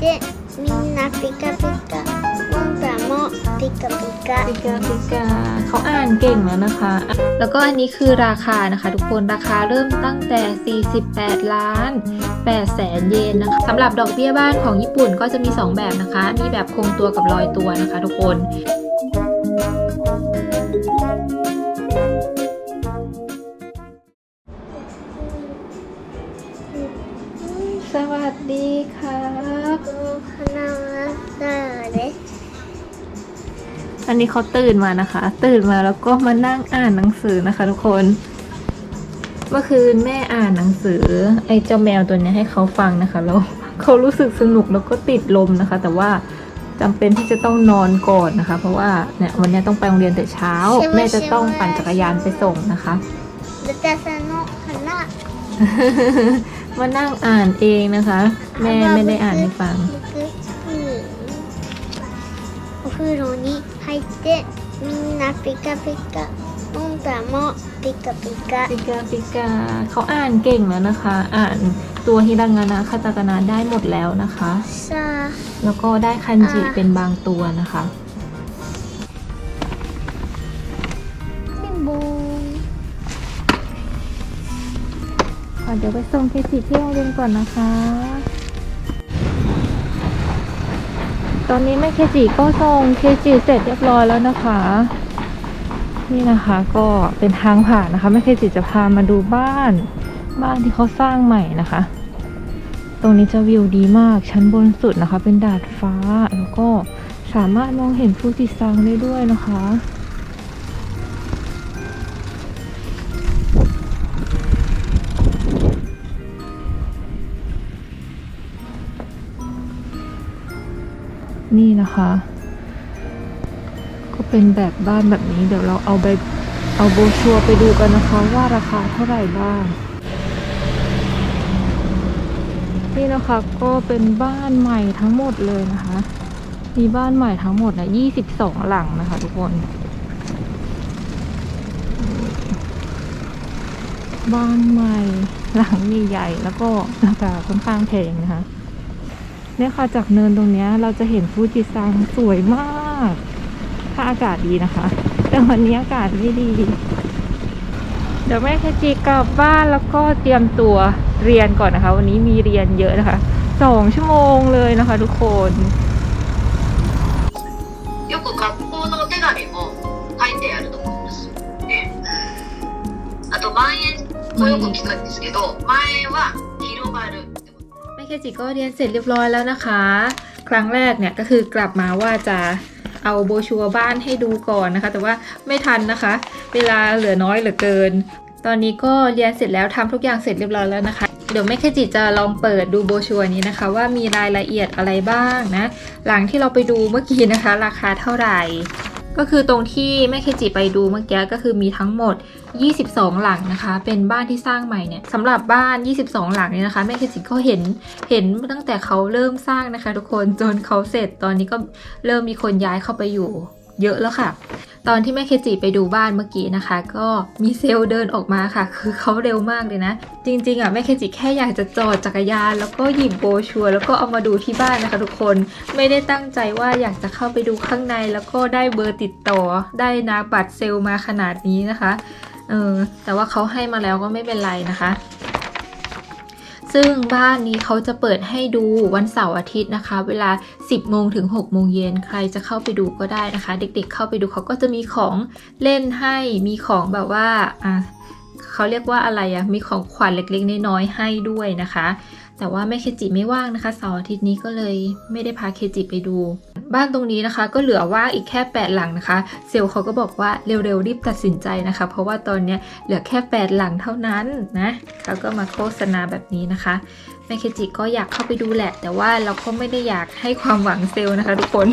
てみんなピカピカモンタもピカピカ ปิกาปิกาเขาอ่านเก่งแล้วนะคะ แล้วก็อันนี้คือราคานะคะ ทุกคนราคาเริ่มตั้งแต่ 48 ล้าน8แสนเยนนะคะสำหรับดอกเบี้ยบ้านของญี่ปุ่นก็จะมี 2 แบบนะคะ มีแบบคงตัวกับลอยตัวนะคะ ทุกคน อันนี้เขาตื่นมานะคะ ตื่นมาแล้วก็มานั่งอ่านหนังสือนะคะ ทุกคน เมื่อคืนแม่อ่านหนังสือ ไอ้เจ้าแมวตัวนี้ให้เขาฟังนะคะแล้วเขารู้สึกสนุกแล้วก็ติดลมนะคะ แต่ว่าจำเป็นที่จะต้องนอนก่อนนะคะ เพราะว่าเนี่ยวันนี้ต้องไปโรงเรียนแต่เช้า แม่จะต้องปั่นจักรยานไปส่งนะคะจะสนุกขนาดมานั่งอ่านเองนะคะ แม่ไม่ได้อ่านให้ฟังคือตรงนี้ てみんなピカピカモンタもピカピカ ปิกาปิกาเขาอ่านเก่งแล้วนะคะ อ่านตัวฮิรางานะคาตาคานะได้หมดแล้วนะคะ さあ แล้วก็ได้คันจิเป็นบางตัวนะคะ ピンポン ค่ะเดี๋ยวไปส่งเคจิที่โรงเรียนก่อนนะคะ ตอนนี้แม่เคจิก็ส่งเคจิเสร็จเรียบร้อยแล้วนะคะ นี่นะคะก็เป็นทางผ่านนะคะแม่เคจิจะพามาดูบ้าน บ้านที่เขาสร้างใหม่นะคะ ตรงนี้จะวิวดีมากชั้นบนสุดนะคะ เป็นดาดฟ้าแล้วก็สามารถมองเห็นฟูจิซังได้ด้วยนะคะ นี่นะคะ ก็เป็นแบบบ้านแบบนี้ เดี๋ยวเราเอาไปเอาโบชัวไปดูกันนะคะ ว่าราคาเท่าไหร่บ้าง นี่นะคะก็เป็นบ้านใหม่ทั้งหมดเลยนะคะ มีบ้านใหม่ทั้งหมดนะ22หลังนะคะ ทุกคน บ้านใหม่หลังใหญ่ๆแล้วก็ราคาค่อนข้างแพงนะคะ เนี่ยค่ะจากเนินตรงเนี้ยเราจะเห็นฟูจิซังสวยมาก ถ้าอากาศดีนะคะ แต่วันนี้อากาศไม่ดี เดี๋ยวแม่เคจิกลับบ้านแล้วก็เตรียมตัวเรียนก่อนนะคะ วันนี้มีเรียนเยอะนะคะสองชั่วโมงเลยนะคะ ทุกคน よく学校のお手紙も書いてあると思うんですよね。あと万円もよく聞くんですけど、万円は広がるってこと。 แม่ เคจิก็เรียนเสร็จเรียบร้อยแล้วนะคะ ครั้งแรกเนี่ยก็คือกลับมาว่าจะเอาโบชัวร์บ้านให้ดูก่อนนะคะ แต่ว่าไม่ทันนะคะ เวลาเหลือน้อยเหลือเกิน ตอนนี้ก็เรียนเสร็จแล้วทำทุกอย่างเสร็จเรียบร้อยแล้วนะคะเดี๋ยวแม่เคจิจะลองเปิดดูโบชัวร์นี้นะคะ ว่ามีรายละเอียดอะไรบ้างนะ หลังที่เราไปดูเมื่อกี้นะคะ ราคาเท่าไหร่ ก็คือตรงที่แม่เคจิไปดูเมื่อกี้ก็คือมีทั้งหมด 22 หลังนะคะ เป็นบ้านที่สร้างใหม่เนี่ยสำหรับบ้าน 22 หลังเนี่ยนะคะแม่เคจิก็เห็นเห็นตั้งแต่เขาเริ่มสร้างนะคะ ทุกคนจนเขาเสร็จตอนนี้ก็เริ่มมีคนย้ายเข้าไปอยู่เยอะแล้วค่ะ ตอนที่แม่เคจิไปดูบ้านเมื่อกี้นะคะ ก็มีเซลเดินออกมาค่ะ คือเขาเร็วมากเลยนะ จริงๆอะแม่เคจิแค่อยากจะจอดจักรยาน แล้วก็หยิบโบชัวแล้วก็เอามาดูที่บ้านนะคะ ทุกคนไม่ได้ตั้งใจว่าอยากจะเข้าไปดูข้างในแล้วก็ได้เบอร์ติดต่อ ได้นาบัตรเซลมาขนาดนี้นะคะเออแต่ว่าเขาให้มาแล้วก็ไม่เป็นไรนะคะ ซึ่งบ้านนี้เขาจะเปิดให้ดูวันเสาร์อาทิตย์นะคะ เวลา 10โมงถึง6โมงเย็นใครจะเข้าไปดูก็ได้นะคะ เด็กๆเข้าไปดูเขาก็จะมีของเล่นให้มีของแบบว่าอะเขาเรียกว่าอะไรอะมีของขวัญเล็กๆน้อยๆให้ด้วยนะคะ แต่ว่าแม่เคจิไม่ว่างนะคะเสาร์อาทิตย์นี้ก็เลยไม่ได้พาเคจิไปดู บ้านตรงนี้นะคะ ก็เหลือว่างอีกแค่ 8 หลังนะคะ เซลล์เขาก็บอกว่าเร็วๆรีบตัดสินใจนะคะ เพราะว่าตอนนี้เหลือแค่ 8 หลังเท่านั้นนะเขาก็มาโฆษณาแบบนี้นะคะแม่เคจิก็อยากเข้าไปดูแหละ แต่ว่าเราก็ไม่ได้อยากให้ความหวังเซลล์นะคะทุกคน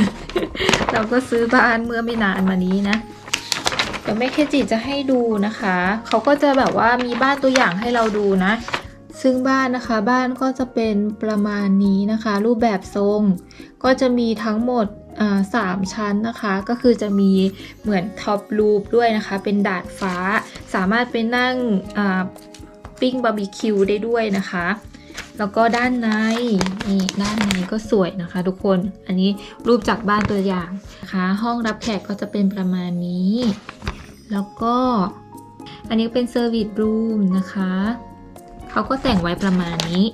เราก็ซื้อบ้านเมื่อไม่นานมานี้นะเดี๋ยวแม่เคจิจะให้ดูนะคะ เขาก็จะแบบว่ามีบ้านตัวอย่างให้เราดูนะ ซึ่งบ้านนะคะบ้านก็จะเป็นประมาณนี้นะคะ รูปแบบทรง ก็จะมีทั้งหมดสามชั้นนะคะ ก็คือจะมีเหมือนท็อปรูปด้วยนะคะ เป็นดาดฟ้า สามารถไปนั่งปิ้งบาร์บีคิวได้ด้วยนะคะ แล้วก็ด้านในนี่ด้านในก็สวยนะคะ ทุกคน อันนี้รูปจากบ้านตัวอย่างนะคะ ห้องรับแขกก็จะเป็นประมาณนี้ แล้วก็อันนี้เป็นเซอร์วิสรูมนะคะ เขาก็แต่งไว้ประมาณนี้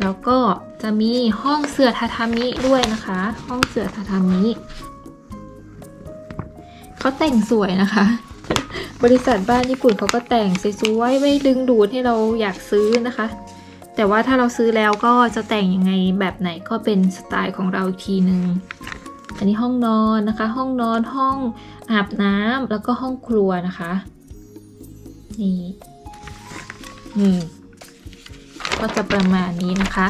แล้วก็จะมีห้องเสื่อทาทามิด้วยนะคะ ห้องเสื่อทาทามิเขาแต่งสวยนะคะ บริษัทบ้านญี่ปุ่นเขาก็แต่งสวยๆไว้ดึงดูดให้เราอยากซื้อนะคะ แต่ว่าถ้าเราซื้อแล้วก็จะแต่งยังไงแบบไหนก็เป็นสไตล์ของเราอีกทีหนึ่งอันนี้ห้องนอนนะคะ ห้องนอนห้องอาบน้ำแล้วก็ห้องครัวนะคะ นี่ อืม ก็จะประมาณนี้นะคะ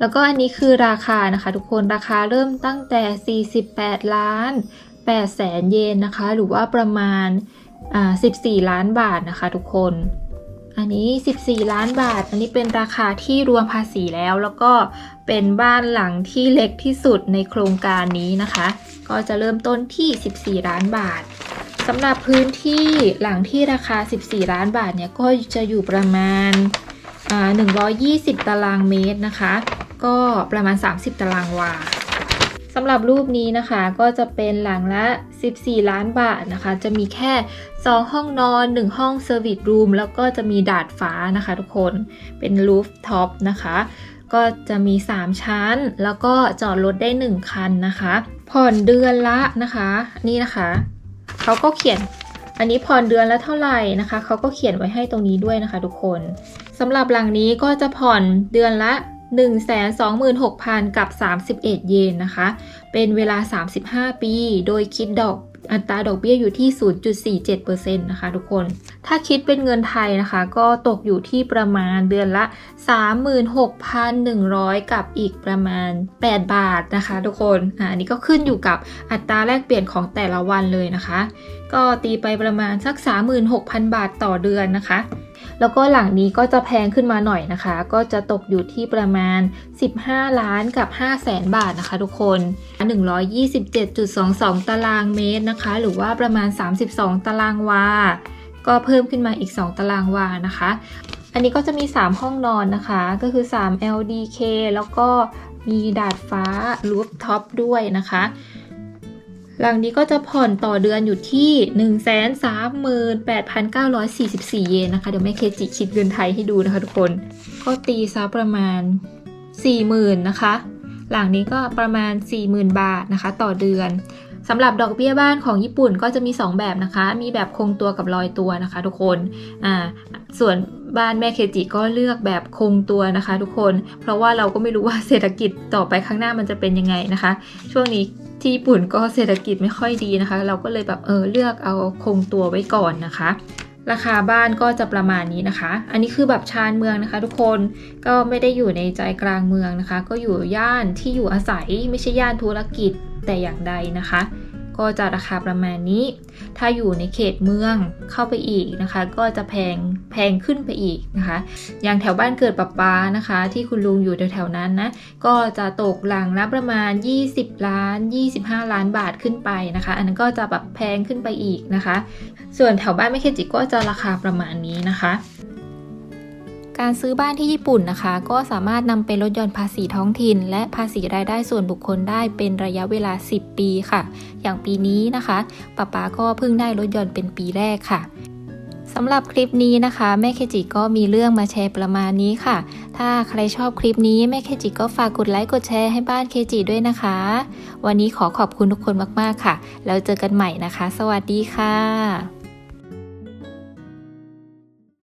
แล้วก็อันนี้คือราคานะคะ ทุกคนราคาเริ่มตั้งแต่ 48 ล้าน8แสนเยนนะคะ หรือว่าประมาณอ่า14 ล้านบาทนะคะ ทุกคน อันนี้ 14 ล้านบาท อันนี้เป็นราคาที่รวมภาษีแล้ว แล้วก็เป็นบ้านหลังที่เล็กที่สุดในโครงการนี้นะคะ ก็จะเริ่มต้นที่ 14 ล้านบาทสำหรับพื้นที่หลังที่ราคา 14 ล้านบาทเนี่ยก็จะอยู่ประมาณ 120 ตารางเมตรนะคะ ก็ประมาณ 30 ตารางวาสำหรับรูปนี้นะคะก็จะเป็นหลังละ 14 ล้านบาทนะคะ จะมีแค่ 2 ห้องนอน 1 ห้องเซอร์วิสรูมแล้วก็จะมีดาดฟ้านะคะทุกคนเป็นรูฟท็อปนะคะ ก็จะมี 3 ชั้น แล้วก็จอดรถได้ 1 คันนะคะ ผ่อนเดือนละนะคะ นี่นะคะเขาก็เขียนอันนี้ผ่อนเดือนละเท่าไหร่นะคะเขาก็เขียนไว้ให้ตรงนี้ด้วยนะคะ ทุกคน สำหรับหลังนี้ก็จะผ่อนเดือนละ 126,000 กับ 31 เยนนะคะ เป็นเวลา 35 ปี โดยคิดดอกอัตราดอกเบี้ยอยู่ที่ 0.47%นะคะทุกคน ถ้าคิดเป็นเงินไทยนะคะ ก็ตกอยู่ที่ประมาณเดือนละ 36,100 กับอีกประมาณ 8 บาทนะคะ ทุกคนอ่าอันนี้ก็ขึ้นอยู่กับอัตราแลกเปลี่ยนของแต่ละวันเลยนะคะ ก็ตีไปประมาณสัก 36,000 บาทต่อเดือนนะคะ แล้วก็หลังนี้ก็จะแพงขึ้นมาหน่อยนะคะ ก็จะตกอยู่ที่ประมาณ 15 ล้านกับ5แสนบาทนะคะทุกคน 127.22 ตารางเมตรนะคะ หรือว่าประมาณ 32 ตารางวา ก็เพิ่มขึ้นมาอีก 2 ตารางวานะคะ อันนี้ก็จะมี 3 ห้องนอนนะคะ ก็คือ 3 LDK แล้วก็มีดาดฟ้ารูฟท็อปด้วยนะคะ หลังนี้ก็จะผ่อนต่อเดือนอยู่ที่ 138,944 เยนนะคะ เดี๋ยวแม่เคจิคิดเงินไทยให้ดูนะคะทุกคน ก็ตีซะประมาณ 40,000นะคะ หลังนี้ก็ประมาณ 40,000 บาทนะคะ ต่อเดือนสำหรับดอกเบี้ยบ้านของญี่ปุ่นก็จะมี 2 แบบนะคะ มีแบบคงตัวกับลอยตัวนะคะทุกคน อ่า ส่วนบ้านแม่เคจิก็เลือกแบบคงตัวนะคะ ทุกคน เพราะว่าเราก็ไม่รู้ว่าเศรษฐกิจต่อไปข้างหน้ามันจะเป็นยังไงนะคะ ช่วงนี้ ที่ญี่ปุ่นก็เศรษฐกิจไม่ค่อยดีนะคะ เราก็เลยแบบเออเลือกเอาคงตัวไว้ก่อนนะคะ ราคาบ้านก็จะประมาณนี้นะคะ อันนี้คือแบบชานเมืองนะคะ ทุกคนก็ไม่ได้อยู่ในใจกลางเมืองนะคะ ก็อยู่ย่านที่อยู่อาศัยไม่ใช่ย่านธุรกิจแต่อย่างใดนะคะ ก็จะราคาประมาณนี้ ถ้าอยู่ในเขตเมืองเข้าไปอีกนะคะ ก็จะแพงแพงขึ้นไปอีกนะคะ อย่างแถวบ้านเกิดปะปานะคะ ที่คุณลุงอยู่แถวๆนั้นนะ ก็จะตกหลังละประมาณ 20 ล้าน 25 ล้านบาทขึ้นไปนะคะ อันนั้นก็จะแบบแพงขึ้นไปอีกนะคะ ส่วนแถวบ้านไม่เคจิก็จะราคาประมาณนี้นะคะ การซื้อบ้านที่ญี่ปุ่นนะคะ ก็สามารถนำไปลดหย่อนภาษีท้องถิ่น และภาษีรายได้ส่วนบุคคลได้เป็นระยะเวลา 10 ปีค่ะ อย่างปีนี้นะคะป้าป๊าก็เพิ่งได้ลดหย่อนเป็นปีแรกค่ะสำหรับคลิปนี้นะคะ แม่เคจิก็มีเรื่องมาแชร์ประมาณนี้ค่ะ ถ้าใครชอบคลิปนี้แม่เคจิก็ฝากกดไลค์กดแชร์ให้บ้านเคจิด้วยนะคะ วันนี้ขอขอบคุณทุกคนมากๆค่ะ แล้วเจอกันใหม่นะคะ สวัสดีค่ะ